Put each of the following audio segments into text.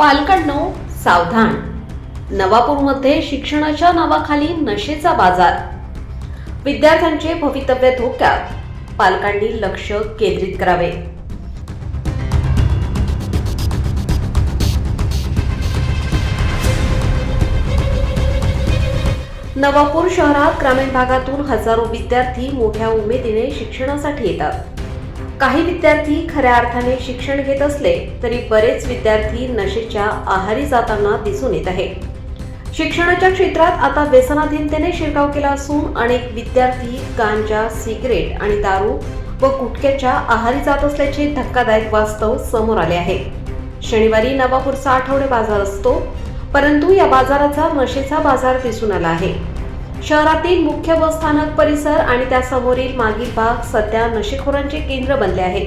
पालकांनो सावधान. नवापूरमध्ये शिक्षणाच्या नावाखाली नशेचा बाजार. विद्यार्थ्यांचे भवितव्य धोक्यात. पालकांनी लक्ष केंद्रित करावे. नवापूर शहरात ग्रामीण भागातून हजारो विद्यार्थी मोठ्या उमेदीने शिक्षणासाठी येतात. काही विद्यार्थी खऱ्या अर्थाने शिक्षण घेत असले तरी बरेच विद्यार्थी नशेच्या आहारी जाताना दिसून येत आहे शिक्षणाच्या क्षेत्रात आता व्यसनाधीनतेने शिरकाव केला असून अनेक विद्यार्थी गांजा सिगरेट आणि दारू व गुटख्याच्या आहारी जात असल्याचे धक्कादायक वास्तव समोर आले आहे. शनिवारी नवापूरचा आठवडे बाजार असतो परंतु या बाजाराचा नशेचा बाजार दिसून आला आहे. शहरातील मुख्य बस स्थानक परिसर आणि त्यासमोरील मागील भाग सध्या नशेखोरांचे केंद्र बनले आहे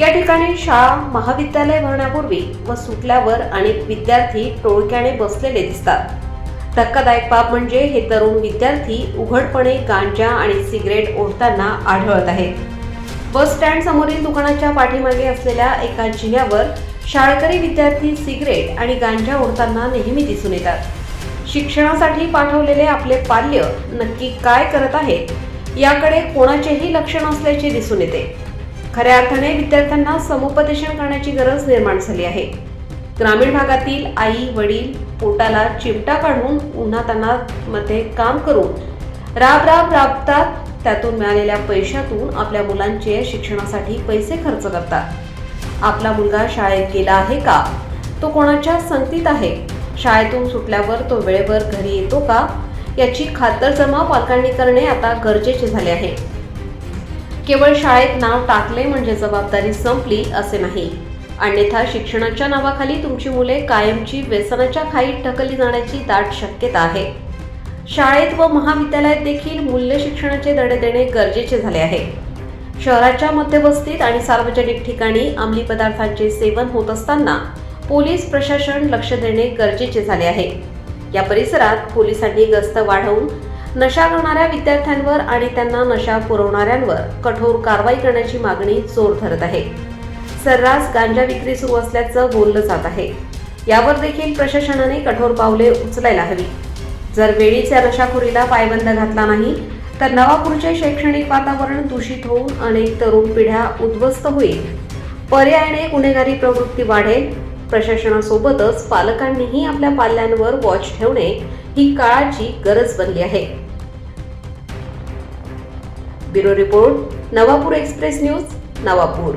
या ठिकाणी शाळा महाविद्यालय भरण्यापूर्वी व सुटल्यावर अनेक विद्यार्थी टोळक्याने बसलेले दिसतात. धक्कादायक बाब म्हणजे हे तरुण विद्यार्थी उघडपणे गांजा आणि सिगरेट ओढताना आढळत आहेत. बस स्टँड समोरील दुकानाच्या पाठीमागे असलेल्या एका जिन्यावर शाळकरी विद्यार्थी सिगरेट आणि गांजा ओढताना नेहमी दिसून येतात. शिक्षणासाठी पाठवलेले आपले पाल्य नक्की काय करत आहेत याकडे कोणाचेही लक्ष नसल्याचे दिसून येते. खऱ्या अर्थाने विद्यार्थ्यांना समुपदेशन करण्याची गरज निर्माण झाली आहे. ग्रामीण भागातील आई वडील पोटाला चिमटा काढून उन्हातानामध्ये काम करून राब राब राबतात. त्यातून मिळालेल्या पैशातून आपल्या मुलांचे शिक्षणासाठी पैसे खर्च करतात. आपला मुलगा शाळेत गेला आहे का? तो कोणाच्या संगतीत आहे? शाळेतून सुटल्यावर तो वेळेवर घरी येतो का? याची खातरजमा पालकांनी करणे आता गरजेचे झाले आहे. केवळ शाळेत नाव टाकले म्हणजे जबाबदारी संपली असे नाही. अन्यथा शिक्षणाच्या नावाखाली तुमची मुले कायमची व्यसनाच्या खाईत ढकलली जाण्याची दाट शक्यता आहे. शाळेत व महाविद्यालयात देखील मूल्य शिक्षणाचे धडे देणे गरजेचे झाले आहे. शहराच्या मध्यवस्तीत आणि सार्वजनिक ठिकाणी अंमली पदार्थांचे सेवन होत असताना पोलीस प्रशासन लक्ष देणे गरजेचे झाले आहे. या परिसरात पोलिसांनी गस्त वाढवून नशा करणाऱ्या विद्यार्थ्यांवर आणि त्यांना नशा पुरवणाऱ्यांवर कठोर कारवाई करण्याची मागणी जोर धरत आहे. सर्रास गांजा विक्री सुरू असल्याचं बोललं जात आहे. यावर देखील प्रशासनाने कठोर पावले उचलायला हवी. जर वेळीच या नशाखोरीला पायबंद घातला नाही तर नवापूरचे शैक्षणिक वातावरण दूषित होऊन अनेक तरुण पिढ्या उद्ध्वस्त होईल. पर्यायाने गुन्हेगारी प्रवृत्ती वाढेल प्रशासनासोबतच पालकांनीही आपल्या पाल्यांवर वॉच ठेवणे ही काळाची गरज बनली आहे. Bureau report Navapur express news Navapur.